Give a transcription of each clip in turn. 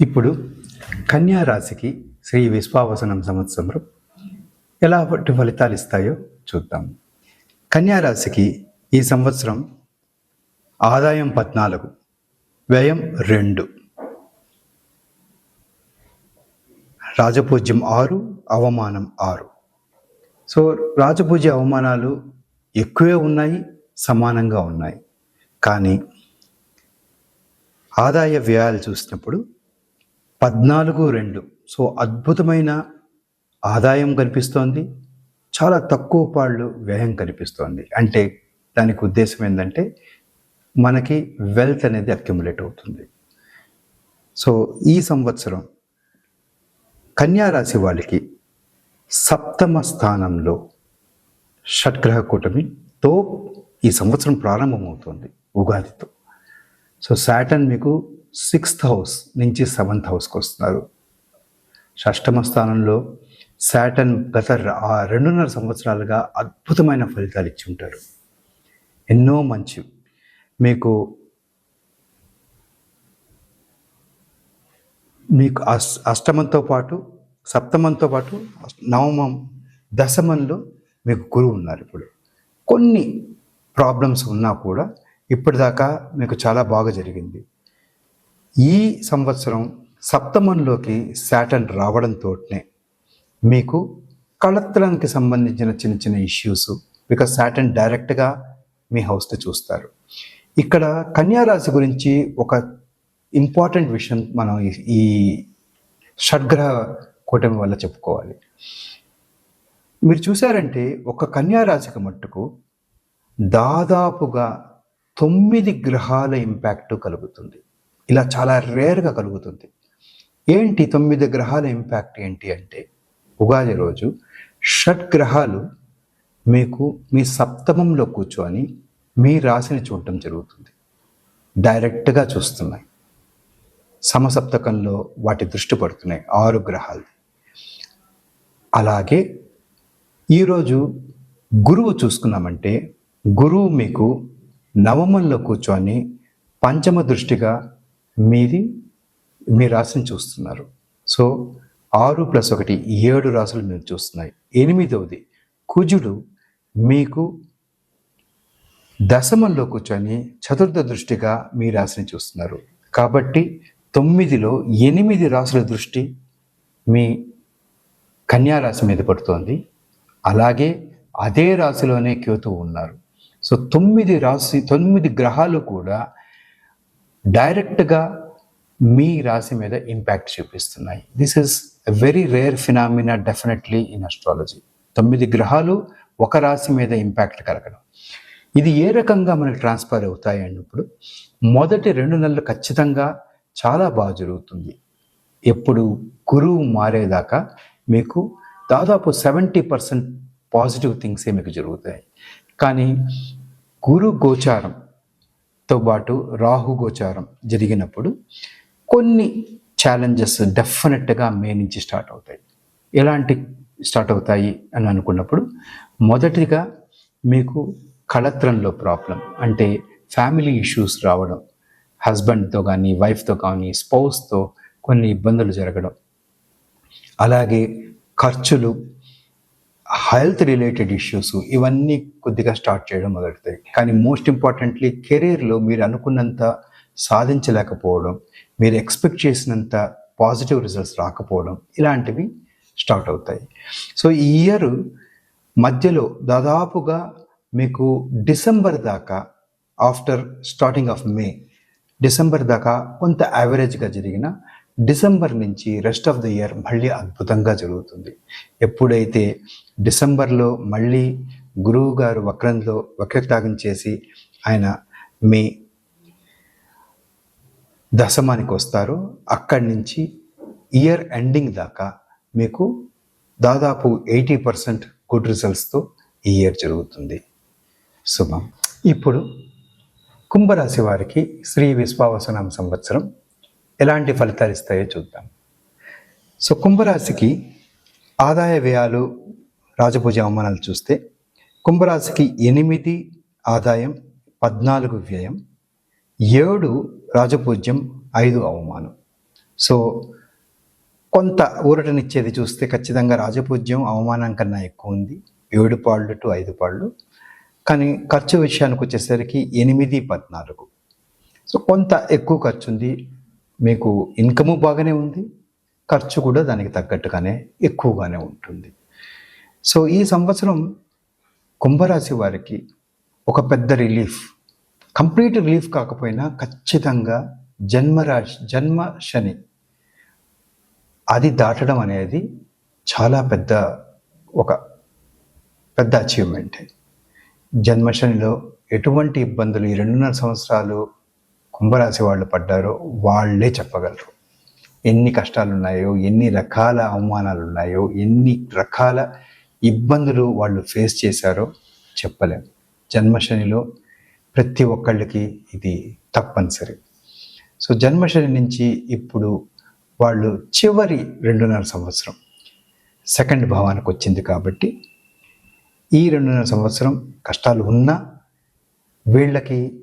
ఇప్పుడు కన్యా రాశికి శ్రీ విశ్వావసనం సంవత్సరం ఎలాంటి ఫలితాలు ఇస్తాయో చూద్దాం. కన్యా రాశికి ఈ సంవత్సరం ఆదాయం పద్నాలుగు వ్యయం రెండు. రాజపూజ్యం ఆరు అవమానం ఆరు. సో రాజపూజ్య అవమానాలు ఎక్కువే ఉన్నాయి సమానంగా ఉన్నాయి. కానీ ఆదాయ వ్యయాలు చూసినప్పుడు పద్నాలుగు రెండు. సో అద్భుతమైన ఆదాయం కనిపిస్తోంది. చాలా తక్కువ పాళ్ళు వ్యయం కనిపిస్తోంది. అంటే దానికి ఉద్దేశం ఏంటంటే మనకి వెల్త్ అనేది అక్యుములేట్ అవుతుంది. సో ఈ సంవత్సరం కన్యారాశి వాళ్ళకి సప్తమ స్థానంలో షట్గ్రహ కూటమితో ఈ సంవత్సరం ప్రారంభమవుతుంది ఉగాదితో. సో సాటర్న్ మీకు సిక్స్త్ హౌస్ నుంచి సెవెంత్ హౌస్కి వస్తున్నారు. షష్టమ స్థానంలో సాటర్న్ గత రెండున్నర సంవత్సరాలుగా అద్భుతమైన ఫలితాలు ఇచ్చి ఉంటారు. ఎన్నో మంచి. మీకు మీకు అష్ అష్టమంతో పాటు సప్తమంతో పాటు నవమం దశమంలో మీకు గురువు ఉన్నారు ఇప్పుడు. కొన్ని ప్రాబ్లమ్స్ ఉన్నా కూడా ఇప్పటిదాకా మీకు చాలా బాగా జరిగింది. ఈ సంవత్సరం సప్తమంలోకి శాటన్ రావడంతోనే మీకు కళత్రానికి సంబంధించిన చిన్న చిన్న ఇష్యూస్ బికాస్ శాటన్ డైరెక్ట్గా మీ హౌస్తో చూస్తారు. ఇక్కడ కన్యారాశి గురించి ఒక ఇంపార్టెంట్ విషయం మనం ఈ- షడ్గ్రహ కూటమి వల్ల చెప్పుకోవాలి. మీరు చూసారంటే ఒక కన్యారాశికి మట్టుకు దాదాపుగా తొమ్మిది గ్రహాల ఇంపాక్ట్ కలుగుతుంది. ఇలా చాలా రేర్గా కలుగుతుంది. ఏంటి తొమ్మిది గ్రహాల ఇంపాక్ట్ ఏంటి అంటే ఉగాది రోజు షట్ గ్రహాలు మీకు మీ సప్తమంలో కూర్చొని మీ రాశిని చూడటం జరుగుతుంది. డైరెక్ట్గా చూస్తున్నాయి. సమసప్తకంలో వాటి దృష్టి పడుతున్నాయి ఆరు గ్రహాలు. అలాగే ఈరోజు గురువు చూసుకున్నామంటే గురువు మీకు నవమంలో కూర్చొని పంచమ దృష్టిగా మీది మీ రాశిని చూస్తున్నారు. సో ఆరు ప్లస్ ఒకటి ఏడు రాశులు మీరు చూస్తున్నాయి. ఎనిమిదవది కుజుడు మీకు దశమంలో కూర్చొని చతుర్థ దృష్టిగా మీ రాశిని చూస్తున్నారు. కాబట్టి తొమ్మిదిలో ఎనిమిది రాశుల దృష్టి మీ కన్యారాశి మీద పడుతోంది. అలాగే అదే రాశిలోనే కేతువు ఉన్నారు. సో తొమ్మిది రాశి తొమ్మిది గ్రహాలు కూడా డైరెక్ట్గా మీ రాశి మీద ఇంపాక్ట్ చూపిస్తున్నాయి. This is a very rare phenomena definitely in astrology తొమ్మిది గ్రహాలు ఒక రాశి మీద ఇంపాక్ట్ కలగడం. ఇది ఏ రకంగా మనకు ట్రాన్స్ఫర్ అవుతాయి అన్నప్పుడు మొదటి రెండు నెలలు ఖచ్చితంగా చాలా బాగా జరుగుతుంది. ఎప్పుడు గురువు మారేదాకా మీకు దాదాపు సెవెంటీ పర్సెంట్ పాజిటివ్ థింగ్సే మీకు జరుగుతాయి. కానీ గురు తో పాటు రాహు గోచారం జరిగినప్పుడు కొన్ని ఛాలెంజెస్ డెఫినెట్గా మే నుంచి స్టార్ట్ అవుతాయి. ఎలాంటి స్టార్ట్ అవుతాయి అని అనుకున్నప్పుడు మొదటిగా మీకు కళత్రంలో ప్రాబ్లం అంటే ఫ్యామిలీ ఇష్యూస్ రావడం హస్బెండ్తో కానీ వైఫ్తో కానీ స్పౌస్తో కొన్ని ఇబ్బందులు జరగడం. అలాగే ఖర్చులు హెల్త్ రిలేటెడ్ ఇష్యూస్ ఇవన్నీ కొద్దిగా స్టార్ట్ చేయడం మొదలుతాయి కానీ మోస్ట్ ఇంపార్టెంట్లీ కెరీర్లో మీరు అనుకున్నంత సాధించలేకపోవడం మీరు ఎక్స్పెక్ట్ చేసినంత పాజిటివ్ రిజల్ట్స్ రాకపోవడం ఇలాంటివి స్టార్ట్ అవుతాయి. సో ఈ ఇయర్ మధ్యలో దాదాపుగా మీకు డిసెంబర్ దాకా after starting of May December దాకా కొంత యావరేజ్గా జరిగిన డిసెంబర్ నుంచి రెస్ట్ ఆఫ్ ద ఇయర్ మళ్ళీ అద్భుతంగా జరుగుతుంది. ఎప్పుడైతే డిసెంబర్లో మళ్ళీ గురువు గారు వక్రంలో వక్రత్యాగం చేసి ఆయన మీ దశమానికి వస్తారో అక్కడి నుంచి ఇయర్ ఎండింగ్ దాకా మీకు దాదాపు ఎయిటీ పర్సెంట్ గుడ్ రిజల్ట్స్తో ఈ ఇయర్ జరుగుతుంది. శుభం. ఇప్పుడు కుంభరాశి వారికి శ్రీ విశ్వావసనామ సంవత్సరం ఎలాంటి ఫలితాలు ఇస్తాయో చూద్దాం. సో కుంభరాశికి ఆదాయ వ్యయాలు రాజపూజ అవమానాలు చూస్తే కుంభరాశికి ఎనిమిది ఆదాయం పద్నాలుగు వ్యయం ఏడు రాజపూజ్యం ఐదు అవమానం. సో కొంత ఊరటనిచ్చేది చూస్తే ఖచ్చితంగా రాజపూజ్యం అవమానం కన్నా ఎక్కువ ఉంది. ఏడు పాళ్ళు టు ఐదు పాళ్ళు. కానీ ఖర్చు విషయానికి వచ్చేసరికి ఎనిమిది పద్నాలుగు. సో కొంత ఎక్కువ ఖర్చు ఉంది మీకు ఇన్కము బాగానే ఉంది ఖర్చు కూడా దానికి తగ్గట్టుగానే ఎక్కువగానే ఉంటుంది. సో ఈ సంవత్సరం కుంభరాశి వారికి ఒక పెద్ద రిలీఫ్ కంప్లీట్ రిలీఫ్ కాకపోయినా ఖచ్చితంగా జన్మరాశి జన్మ శని అది దాటడం అనేది చాలా పెద్ద ఒక పెద్ద అచీవ్మెంట్ జన్మశనిలో ఎటువంటి ఇబ్బందులు ఈ రెండున్నర సంవత్సరాలు కుంభరాశి వాళ్ళు పడ్డారో వాళ్ళే చెప్పగలరు. ఎన్ని కష్టాలు ఉన్నాయో ఎన్ని రకాల అవమానాలు ఉన్నాయో ఎన్ని రకాల ఇబ్బందులు వాళ్ళు ఫేస్ చేశారో చెప్పలేం. జన్మశనిలో ప్రతి ఒక్కళ్ళకి ఇది తప్పనిసరి. సో జన్మశని నుంచి ఇప్పుడు వాళ్ళు చివరి రెండున్నర సంవత్సరం. సెకండ్ భావానికి వచ్చింది కాబట్టి ఈ రెండున్నర సంవత్సరం కష్టాలు ఉన్నా వీళ్ళకి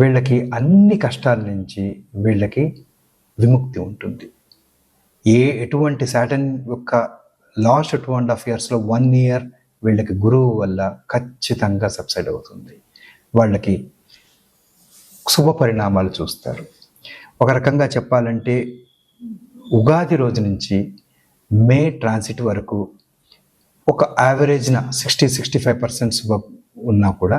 వీళ్ళకి అన్ని కష్టాల నుంచి వీళ్ళకి విముక్తి ఉంటుంది. ఏ ఎటువంటి శాటన్ యొక్క లాస్ట్ టూ అండ్ హాఫ్ ఇయర్స్లో వన్ ఇయర్ వీళ్ళకి గురువు వల్ల ఖచ్చితంగా సబ్సైడ్ అవుతుంది. వాళ్ళకి శుభ పరిణామాలు చూస్తారు. ఒక రకంగా చెప్పాలంటే ఉగాది రోజు నుంచి మే ట్రాన్సిట్ వరకు ఒక యావరేజ్న సిక్స్టీ సిక్స్టీ ఫైవ్ పర్సెంట్ శుభ ఉన్నా కూడా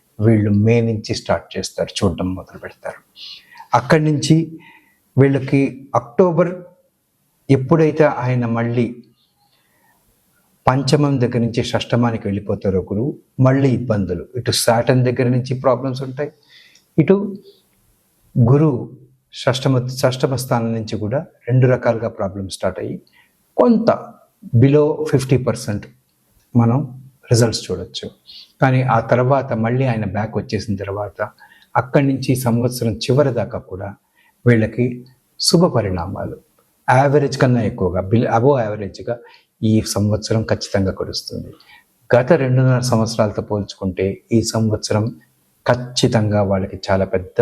వీళ్ళు మే నుంచి స్టార్ట్ చేస్తారు చూడడం మొదలు పెడతారు. అక్కడి నుంచి వీళ్ళకి అక్టోబర్ ఎప్పుడైతే ఆయన మళ్ళీ పంచమం దగ్గర నుంచి షష్టమానికి వెళ్ళిపోతారో గురువు మళ్ళీ ఇబ్బందులు. ఇటు సాటన్ దగ్గర నుంచి ప్రాబ్లమ్స్ ఉంటాయి. ఇటు గురువు షష్టమ షష్టమ స్థానం నుంచి కూడా రెండు రకాలుగా ప్రాబ్లమ్స్ స్టార్ట్ అయ్యి కొంత బిలో ఫిఫ్టీ పర్సెంట్ మనం రిజల్ట్స్ చూడొచ్చు. కానీ ఆ తర్వాత మళ్ళీ ఆయన బ్యాక్ వచ్చేసిన తర్వాత అక్కడి నుంచి సంవత్సరం చివరి దాకా కూడా వీళ్ళకి శుభ పరిణామాలు. యావరేజ్ కన్నా ఎక్కువగా బిల్ అబో యావరేజ్గా ఈ సంవత్సరం ఖచ్చితంగా కురుస్తుంది. గత రెండున్నర సంవత్సరాలతో పోల్చుకుంటే ఈ సంవత్సరం ఖచ్చితంగా వాళ్ళకి చాలా పెద్ద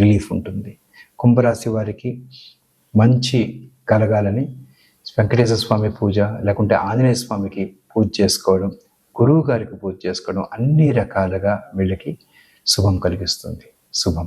రిలీఫ్ ఉంటుంది. కుంభరాశి వారికి మంచి కలగాలని వెంకటేశ్వర స్వామి పూజ లేకుంటే ఆంజనేయ స్వామికి పూజ చేసుకోవడం గురువు గారికి పూజ చేసుకోవడం అన్ని రకాలుగా వీళ్ళకి శుభం కలిగిస్తుంది. శుభం.